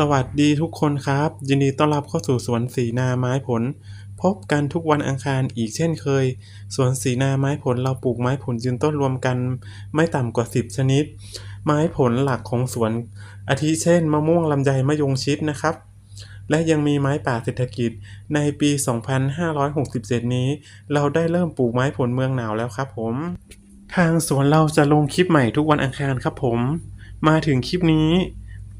สวัสดีทุกคนครับ ยินดีต้อนรับเข้าสู่สวนสีนาไม้ผล พบกันทุกวันอังคารอีกเช่นเคย สวนสีนาไม้ผลเราปลูกไม้ผลยืนต้นรวมกัน ไม่ต่ำกว่า 10 ชนิด ไม้ผลหลักของสวน อาทิเช่น มะม่วงลำไยมะยงชิดนะครับ และยังมีไม้ป่าเศรษฐกิจในปี 2567 นี้ เราได้เริ่มปลูกไม้ผลเมืองหนาวแล้วครับผม ทางสวนเราจะลงคลิปใหม่ทุกวันอังคารครับผม มาถึงคลิปนี้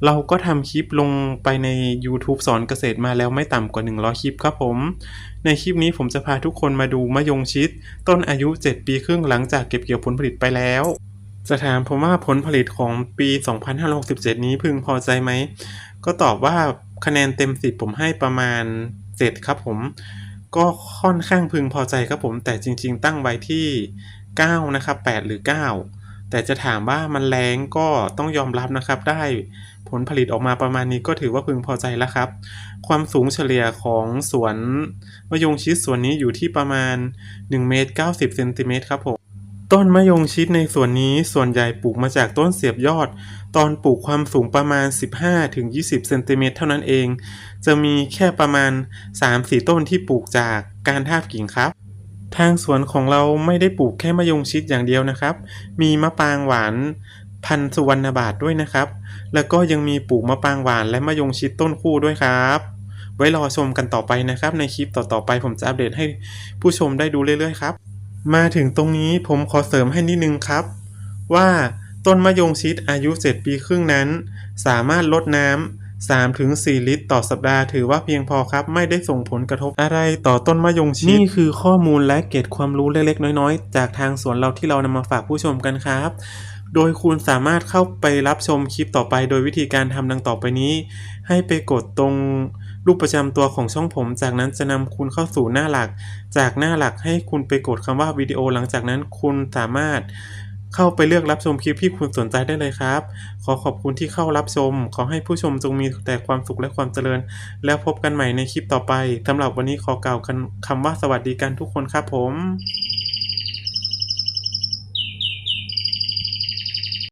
เราก็ทำคลิปลงไปใน YouTube สอนเกษตรมาแล้วไม่ต่ำกว่า 100 คลิปครับผม ในคลิปนี้ผมจะพาทุกคนมาดูมะยงชิด ต้นอายุ 7 ปีครึ่งหลังจากเก็บเกี่ยวผลผลิตไปแล้ว จะถามผมว่าผลผลิตของปี 2567 นี้พึงพอใจไหม ก็ตอบว่าคะแนนเต็ม 10 ผมให้ประมาณ 7 ครับผม ก็ค่อนข้างพึงพอใจครับผม แต่จริง ๆ ตั้งไว้ที่ 9 นะครับ 8 หรือ 9 แต่จะถามว่ามันแรงก็ต้องยอมรับนะครับได้ ผลผลิตออกมาประมาณนี้ก็ถือว่าพึงพอใจแล้วครับ ความสูงเฉลี่ยของสวนมะยงชิดสวนนี้อยู่ที่ประมาณ1เมตร90เซนติเมตรครับผมต้นมะยงชิดในส่วนนี้ส่วนใหญ่ปลูกมาจากต้นเสียบยอด ตอนปลูกความสูงประมาณ 15-20เซนติเมตรเท่านั้นเอง จะมีแค่ประมาณ 3-4 ต้นที่ปลูกจากการทาบกิ่งครับ ทางสวนของเราไม่ได้ปลูกแค่มะยงชิดอย่างเดียวนะครับ มีมะปางหวานพันสุวรรณบาทด้วยนะครับ แล้วก็ยังมีปลูกมะปางหวานและมะยงชิดต้นคู่ด้วยครับ ไว้รอชมกันต่อไปนะครับ ในคลิปต่อๆไปผมจะอัปเดตให้ผู้ชมได้ดูเรื่อยๆครับ มาถึงตรงนี้ผมขอเสริมให้นิดนึงครับ ว่าต้นมะยงชิดอายุ 7 ปีครึ่งนั้น สามารถลดน้ำ3ถึง4ลิตร ต่อสัปดาห์ถือว่าเพียงพอครับ ไม่ได้ส่งผลกระทบอะไรต่อต้นมะยงชิด นี่คือข้อมูลและเกร็ดความรู้เล็กๆ น้อยๆ จากทางสวนเราที่เรานำมาฝากผู้ชมกันครับ โดยคุณสามารถเข้าไปรับชมคลิปต่อไป โดยวิธีการทำดังต่อไปนี้ ให้ไปกดตรงรูปประจำตัวของช่องผม จากนั้นจะนำคุณเข้าสู่หน้าหลัก จากหน้าหลักให้คุณไปกดคำว่าวิดีโอ หลังจากนั้นคุณสามารถเข้าไปเลือกรับชมคลิปที่คุณสนใจได้เลยครับ ขอขอบคุณที่เข้ารับชม ขอให้ผู้ชมจงมีแต่ความสุขและความเจริญ แล้วพบกันใหม่ในคลิปต่อไปสำหรับวันนี้ขอกล่าวคำว่าสวัสดีกันทุกคนครับผม